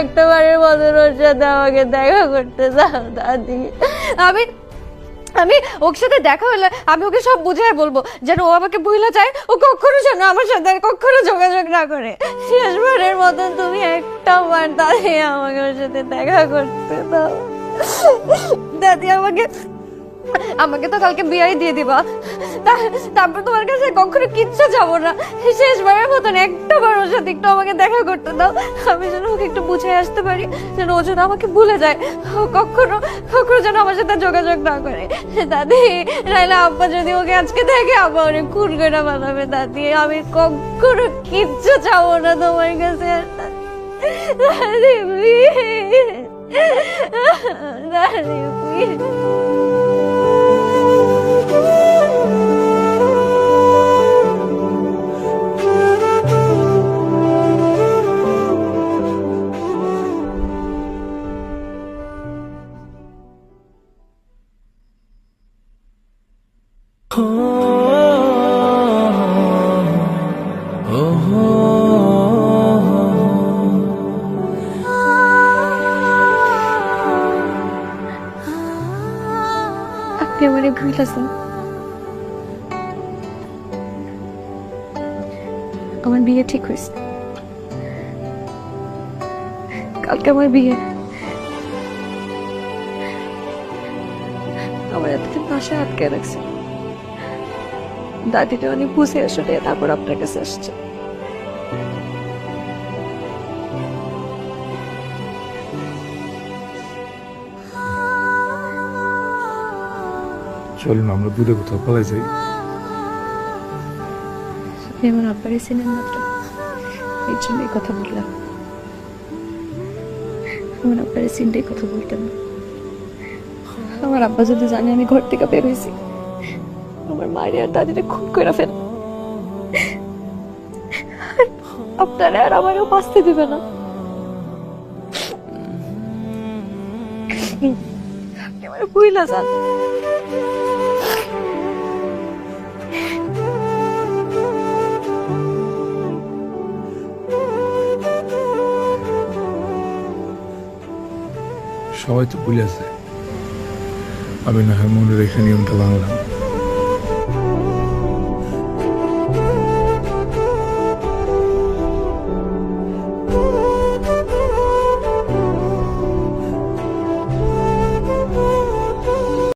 একটা বারের মতন ওর সাথে আমাকে দেখা করতে দাও দাদি। আমি আমি ওর সাথে দেখা হলে আমি ওকে সব বুঝিয়ে বলব, যেন ও আমাকে ভুলে যায়, ও কখনো যেন আমার সাথে আর কখনো যোগাযোগ না করে। শেষবারের মতন তুমি একটা বার দাদি আমাকে ওর সাথে দেখা করতে দাও। দাদি আমাকে আমাকে তো কালকে বিয়াই দিয়ে দিবা তারপর তোমার কাছে কখনো কিচ্ছু যাব না শেষবারের মতন একটা বার ওর সাথে একটু আমাকে দেখা করতে দাও আমি যেন ওকে একটু বুঝে আসতে পারি, যেন ও যেন আমাকে ভুলে যায় কখনো কখনো যেন আমার সাথে যোগাযোগ না করে দাদি নাইলে আব্বা যদি ওকে আজকে দেখে আব্বা অনেক খুন করে বানাবে দাদি, আমি কখনো কিচ্ছু যাব না তোমার কাছে দাদি please। দাদি please। আপনি আমার ভুল আছেন আমার বিয়ে ঠিক হয়েছে। কালকে আমার বিয়ে। আমার এতদিন বাসায় আটকে রাখছে। দাদিটা অনেক বুঝে আসলে তারপর আপনার কাছে আসছে। চলুন আমরা দূরে কোথাও পালাই যাই। আপনি আমার আব্বারে চিনেন মাত্র। এই জন্যই কথা বললাম। আমার আব্বারে চিনতেই কথা বলতেন না। আমার আব্বা যদি জানে আমি ঘর থেকে বের হয়েছি। আমার মায়ের আর দাদিরে খুন করে ফেল। আপনারা আর আমারও বাঁচতে দিবে না। যান। সবাই তো ভুলে আছে আমি না হয় মনে রেখে নিয়মটা ভাঙলাম